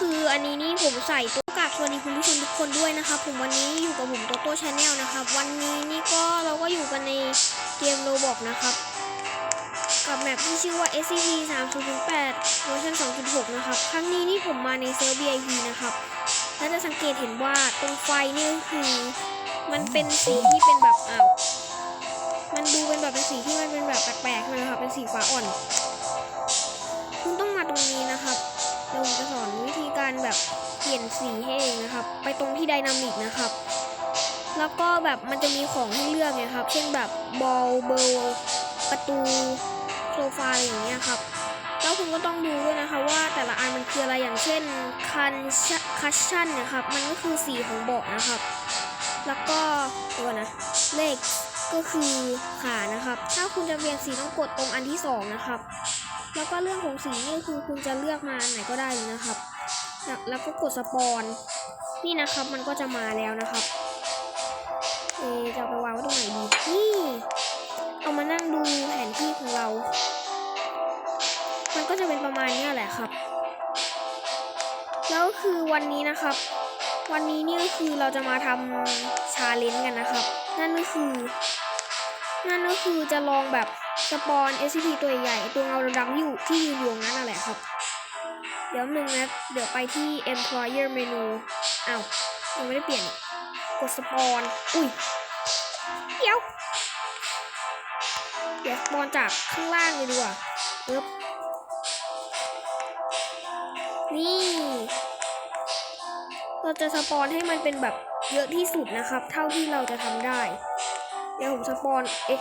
คืออันนี้นี่ผมใส่ตัวกากสวัสดีคุณผู้ชมทุกคนด้วยนะครับผมวันนี้อยู่กับผมโตโต้ชาแนลนะครับ วันนี้นี่ก็เราก็อยู่กันในเกมโรบอกนะครับ กับแมปที่ชื่อว่า SCP 3 0 8เวอร์ชัน2.6 นะครับ ครั้งนี้นี่ผมมาในเซิร์ฟ VIP นะครับแล้วจะสังเกตเห็นว่าตรงไฟนี่คือ มันเป็นสีที่เป็นแบบอ้าวมันดูเป็นแบบเป็นสีที่มันเป็นแบบแปลกๆนะครับเป็นสีฟ้าอ่อน คุณต้องมาตรงนี้นะครับ เดี๋ยวผมจะสอนวิธีการแบบเปลี่ยนสีให้เองนะครับ ไปตรงที่ไดนามิกนะครับ แล้วก็แบบมันจะมีของให้เลือกไงครับ เช่นแบบบอลเบลประตูโซฟาอะไรอย่างเงี้ยครับแล้วคุณก็ต้องดูด้วยนะคะว่าแต่ละอันมันคืออะไรอย่างเช่นคันคัชชั่นนะครับ มันก็คือสีของเบาะนะครับ แล้วก็เดี๋ยวนะเลขก็คือขานะครับ ถ้าคุณจะเปลี่ยนสีต้องกดตรงอันที่สองนะครับ แล้วก็เรื่องของสีนี่คือคุณจะเลือกมาไหนก็ได้เลยนะครับ แล้วก็กดสปอนนี่นะครับมันก็จะมาแล้วนะครับ เอจะไปวางไว้ตรงไหนดีนี่ เอามานั่งดูแผนที่ของเรา มันก็จะเป็นประมาณนี้แหละครับ แล้วคือวันนี้นะครับ วันนี้นี่ก็คือเราจะมาทำชาเลนจ์กันนะครับ นั่นก็คือ นั่นก็คือจะลองแบบ สปอน SCP ตัวใหญ่ๆตัวเงาดำๆอยู่ที่ยืนอยู่งนั้นนั่นแหละครับ เดี๋ยวหนึ่งนะ เดี๋ยวไปที่ employer menu อ้าวยังไม่ได้เปลี่ยนกกดสปอน อุ้ย เดี๋ยว เดี๋ยวสปอนจากข้างล่างเลยดีกว่าปึ๊บนี่ เราจะสปอนให้มันเป็นแบบเยอะที่สุดนะครับ เท่าที่เราจะทำได้ เดี๋ยวผมสปอน เอ๊ะ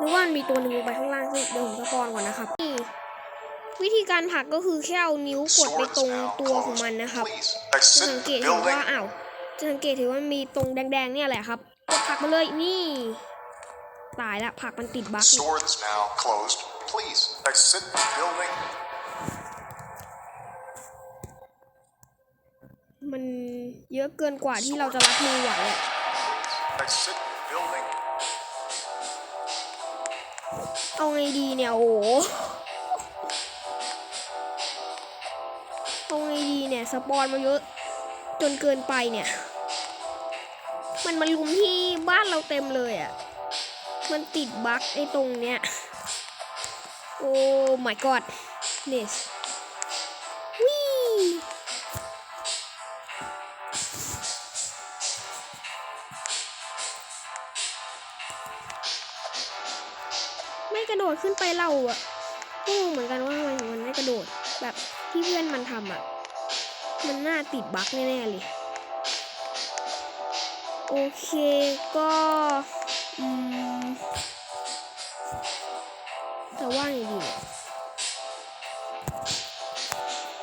นึกว่ามันมีตัวหนึ่งลงไปข้างล่างซึ่งเดี๋ยวผมสปอนก่อนนะครับนี่วิธีการผลักก็คือแค่เอานิ้วกดไปตรงตัวของมันนะครับจะ Exit สังเก the ตเห็นว่า building. อ้าวจะสังเกตเห็นว่ามีตรงแดงๆเนี่ยแหละครับกดผลักมาเลยนี่ ตายละผลักมันติดบั๊ก Store is now closed. Please exit the building. มันเยอะเกินกว่าที่เราจะรับมือไหวอะ เอาไงดีเนี่ยโอ้โหเอาไงดีเนี่ยสปอนมาเยอะ จนเกินไปเนี่ย มันมาลุมที่บ้านเราเต็มเลยอะ่ะ มันติดบั๊กไอ้ตรงเนี้ย โอ้ my god this กระโดดขึ้นไปเราอะก็งงเหมือนกันว่าทำไมมันไม่กระโดด แบบที่เพื่อนมันทำอะมันน่าติดบั๊กแน่ๆเลยโอเคก็อืมแต่ว่าไงดีเนี่ย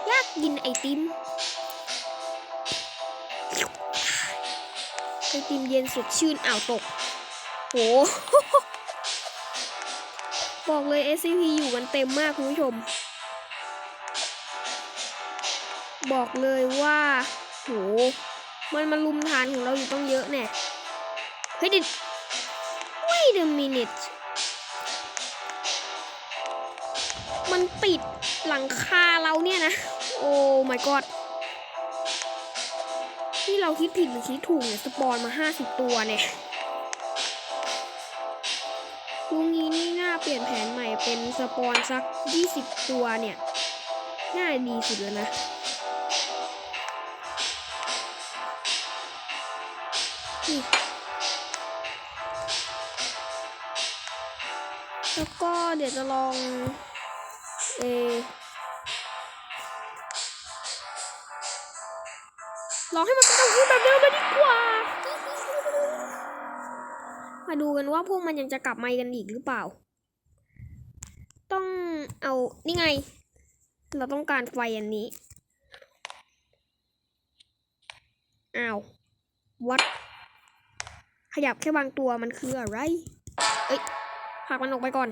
อยากกินไอติมไอติมเย็นสดชื่นอ่าวตก โห บอกเลย SCP อยู่กันเต็มมากคุณผู้ชม บอกเลยว่าโหมันมาลุมฐานของเราอยู่ต้องเยอะแน่เฮ้ยดิ wait a minute มันปิดหลังคาเราเนี่ยนะ โอ้ my god ที่เราคิดผิดหรือคิดถูกเนี่ย สปอนมา 50 ตัวเนี่ยลุง เป็นสปอนสัก 20 ตัวเนี่ย น่าดีสุดแล้วนะ แล้วก็เดี๋ยวจะลอง เออลองให้มันเป็นตัวพูดแบบเดิมเลยดีกว่า มาดูกันว่าพวกมันยังจะกลับมากันอีกหรือเปล่า เอานี่ไง เราต้องการไฟอันนี้อ้าววัดขยับแค่บางตัวมันคืออะไร เอ้ยผลักมันออกไปก่อน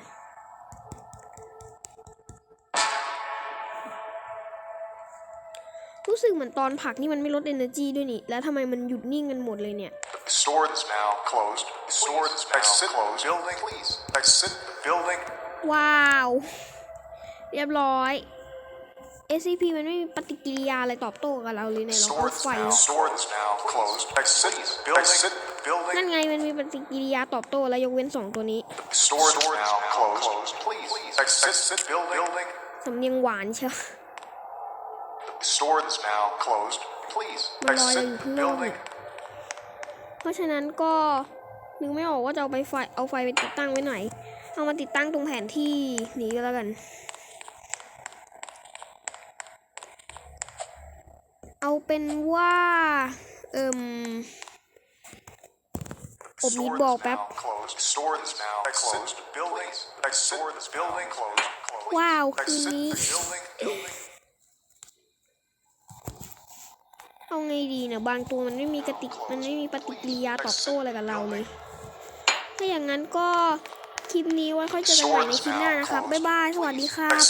รู้สึกเหมือนตอนผลักนี่มันไม่ลด energy ด้วยนี่ แล้วทำไมมันหยุดนิ่งกันหมดเลยเนี่ย The store is now closed. The store is now exit closed. Building. Please exit the building. ว้าว เรียบร้อย SCP มันไม่มีปฏิกิริยาอะไรตอบโต้กับเราเลยเนี่ยเรา Store ก็ that's ไฟ now, store that's now closed. Exit the building. Exit the นั่น building. ไงมันมีปฏิกิริยาตอบโต้แล้วยกเว้นสองตัวนี้ Store that's now closed. Please exit the building. สำเนียงหวานเชียว Store that's now closed. Please exit the building. เพราะฉะนั้นก็นึกไม่ออกว่าจะเอาไปไฟเอาไฟไปติดตั้งไว้ไหน เอามาติดตั้งตรงแผนที่นี้ก็แล้วกัน เอาเป็นว่า เอิมอมนี่บอกแป๊บ ว้าว คืนนี้ เอาไงดีเนี่ยบางตัวมันไม่มีกติกมันไม่มีปฏิกิริยาตอบโต้อะไรกับเราเลย ถ้าอย่างนั้นก็คลิปนี้ไว้ค่อยเจอกันใหม่ในคลิปหน้านะครับ บ๊ายบาย สวัสดีครับ